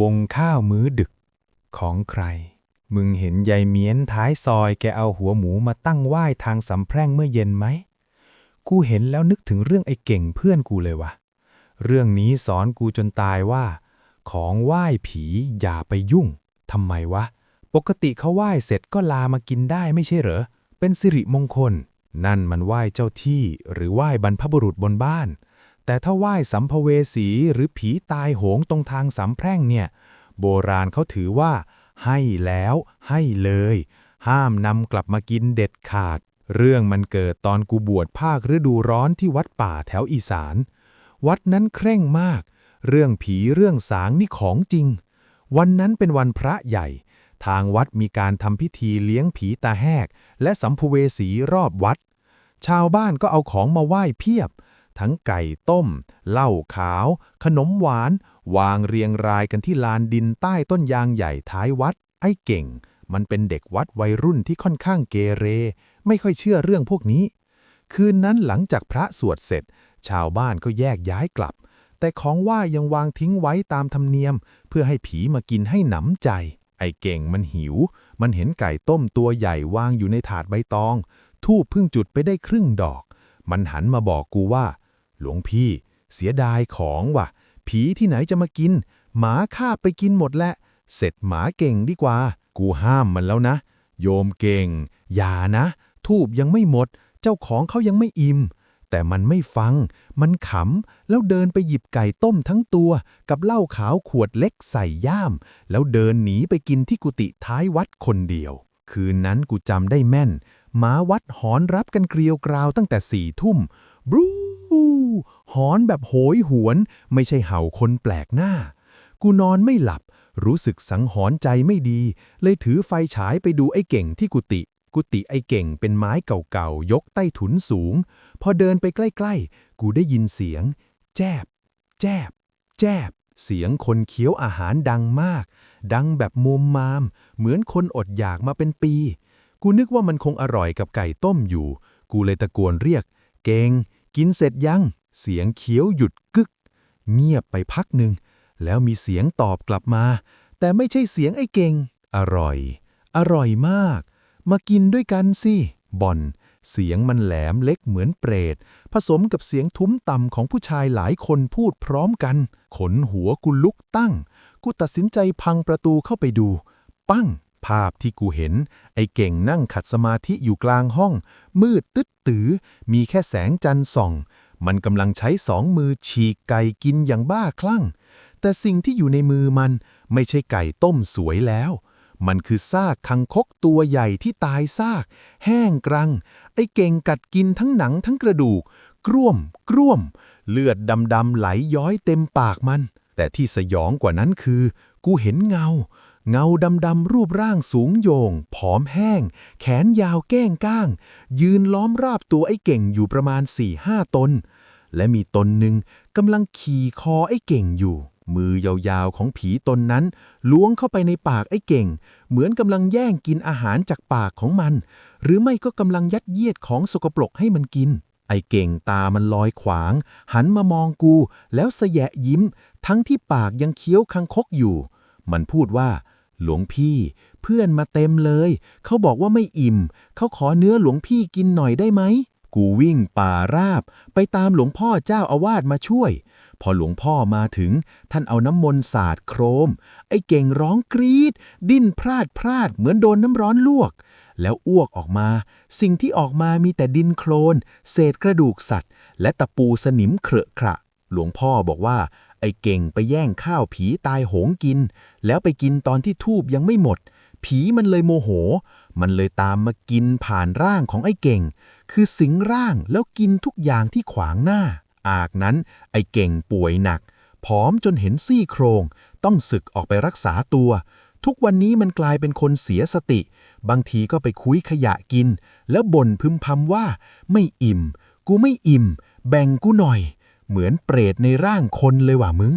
วงข้าวมื้อดึก ของใคร มึงเห็นยายเมียนท้ายซอยแกเอาหัวหมูมาตั้งไหว้ทางสำแพร่งเมื่อเย็นไหม กูเห็นแล้วนึกถึงเรื่องไอ้เก่งเพื่อนกูเลยวะเรื่องนี้สอนกูจนตายว่า ของไหว้ผีอย่าไปยุ่งทำไมวะ ปกติเขาไหว้เสร็จก็ลามากินได้ไม่ใช่เหรอ เป็นสิริมงคล นั่นมันไหว้เจ้าที่หรือไหว้บรรพบุรุษบนบ้าน แต่ถ้าไหว้สัมภเวสีหรือผีตายโหงตรงทางสำแพร่งเนี่ย โบราณเขาถือว่า ให้แล้วให้เลย ห้ามนำกลับมากินเด็ดขาด เรื่องมันเกิดตอนกูบวชภาคฤดูร้อนที่วัดป่าแถวอีสาน วัดนั้นเคร่งมาก เรื่องผีเรื่องสางนี่ของจริง วันนั้นเป็นวันพระใหญ่ ทางวัดมีการทำพิธีเลี้ยงผีตาแหก และสัมภเวสีรอบวัด ชาวบ้านก็เอาของมาไหว้เพียบ ทั้งไก่ต้ม เหล้าขาว ขนมหวาน วางเรียงรายกันที่ลานดินใต้ต้นยางใหญ่ท้ายวัด ไอ้เก่ง มันเป็นเด็กวัดวัยรุ่นที่ค่อนข้างเกเร ไม่ค่อยเชื่อเรื่องพวกนี้ คืนนั้นหลังจากพระสวดเสร็จ ชาวบ้านก็แยกย้ายกลับ แต่ของไหว้ยังวางทิ้งไว้ตามธรรมเนียม เพื่อให้ผีมากินให้หนำใจ ไอ้เก่งมันหิว มันเห็นไก่ต้มตัวใหญ่วางอยู่ในถาดใบตอง ทูบเพิ่งจุดไปได้ครึ่งดอก มันหันมาบอกกูว่า หลวงพี่ เสียดายของว่ะ ผีที่ไหนจะมากิน หมาคาไปกินหมดแหละ เสร็จหมาเก่งดีกว่า กูห้ามมันแล้วนะ โยมเก่ง อย่านะ ทูบยังไม่หมด เจ้าของเขายังไม่อิ่ม แต่มันไม่ฟัง มันขำ แล้วเดินไปหยิบไก่ต้มทั้งตัว กับเหล้าขาวขวดเล็กใส่ย่าม แล้วเดินหนีไปกินที่กุฏิท้ายวัดคนเดียว คืนนั้นกูจำได้แม่นหมาวัดหอนรับกันเกลียวกราวตั้งแต่สี่ทุ่มบรู หอนแบบโหยหวน ไม่ใช่เห่าคนแปลกหน้า กูนอนไม่หลับ รู้สึกสังหรณ์ใจไม่ดี เลยถือไฟฉายไปดูไอ้เก่งที่กุฏิกุฏิไอ้เก่งเป็นไม้เก่าๆ ยกใต้ถุนสูง พอเดินไปใกล้ๆ กูได้ยินเสียง แจบ แจบ แจบ เสียงคนเคี้ยวอาหารดังมาก ดังแบบมุมมาม เหมือนคนอดอยากมาเป็นปี กูนึกว่ามันคงอร่อยกับไก่ต้มอยู่ กูเลยตะโกนเรียก เก่ง กินเสร็จยัง เสียงเคี้ยวหยุดกึก เงียบไปพักหนึ่ง แล้วมีเสียงตอบกลับมา แต่ไม่ใช่เสียงไอ้เก่ง อร่อย อร่อยมาก มากินด้วยกันสิบอน เสียงมันแหลมเล็กเหมือนเปรต ผสมกับเสียงทุ้มต่ำของผู้ชายหลายคนพูดพร้อมกัน ขนหัวกูลุกตั้ง กูตัดสินใจพังประตูเข้าไปดู ปั้ง ภาพที่กูเห็น ไอ้เก่งนั่งขัดสมาธิอยู่กลางห้อง มืดตึ๊ดตือ มีแค่แสงจันทร์ส่อง มันกำลังใช้สองมือฉีกไก่กินอย่างบ้าคลั่ง แต่สิ่งที่อยู่ในมือมันไม่ใช่ไก่ต้มสวยแล้ว มันคือซากคังคกตัวใหญ่ที่ตายซาก แห้งกรัง ไอ้เก่งกัดกินทั้งหนังทั้งกระดูก กร่วม กร่วม เลือดดำๆไหลย้อยเต็มปากมัน แต่ที่สยองกว่านั้นคือ กูเห็นเงา เงาดำๆรูปร่างสูงโยง ผอมแห้ง แขนยาวแก้งก้าง ยืนล้อมราบตัวไอ้เก่งอยู่ประมาณ4ี่ห้าตน และมีตนหนึ่งกำลังขี่คอไอ้เก่งอยู่ มือยาวๆของผีตนนั้น ล้วงเข้าไปในปากไอ้เก่ง เหมือนกำลังแย่งกินอาหารจากปากของมัน หรือไม่ก็กำลังยัดเยียดของสกปรกให้มันกินไอ้เก่งตามันลอยขวาง หันมามองกู แล้วสแยะยิ้ม ทั้งที่ปากยังเคี้ยวคังคกอยู่ มันพูดว่า หลวงพี่ เพื่อนมาเต็มเลย เขาบอกว่าไม่อิ่ม เขาขอเนื้อหลวงพี่กินหน่อยได้ไหม กูวิ่งป่าราบ ไปตามหลวงพ่อเจ้าอาวาสมาช่วย พอหลวงพ่อมาถึง ท่านเอาน้ำมนต์สาดโครม ไอ้เก่งร้องกรีด ดิ้นพลาดพลาดเหมือนโดนน้ำร้อนลวก แล้วอ้วกออกมา สิ่งที่ออกมามีแต่ดินโคลน เศษกระดูกสัตว์ และตะปูสนิมเครอะขระหลวงพ่อบอกว่า ไอ้เก่งไปแย่งข้าวผีตายโหงกิน แล้วไปกินตอนที่ทูบยังไม่หมด ผีมันเลยโมโห มันเลยตามมากินผ่านร่างของไอ้เก่ง คือสิงร่างแล้วกินทุกอย่างที่ขวางหน้า อากนั้นไอ้เก่งป่วยหนัก ผอมจนเห็นซี่โครง ต้องศึกออกไปรักษาตัว ทุกวันนี้มันกลายเป็นคนเสียสติ บางทีก็ไปคุยขยะกิน แล้วบ่นพึมพำว่า ไม่อิ่ม กูไม่อิ่ม แบ่งกูหน่อย เหมือนเปรตในร่างคนเลยว่ะมึง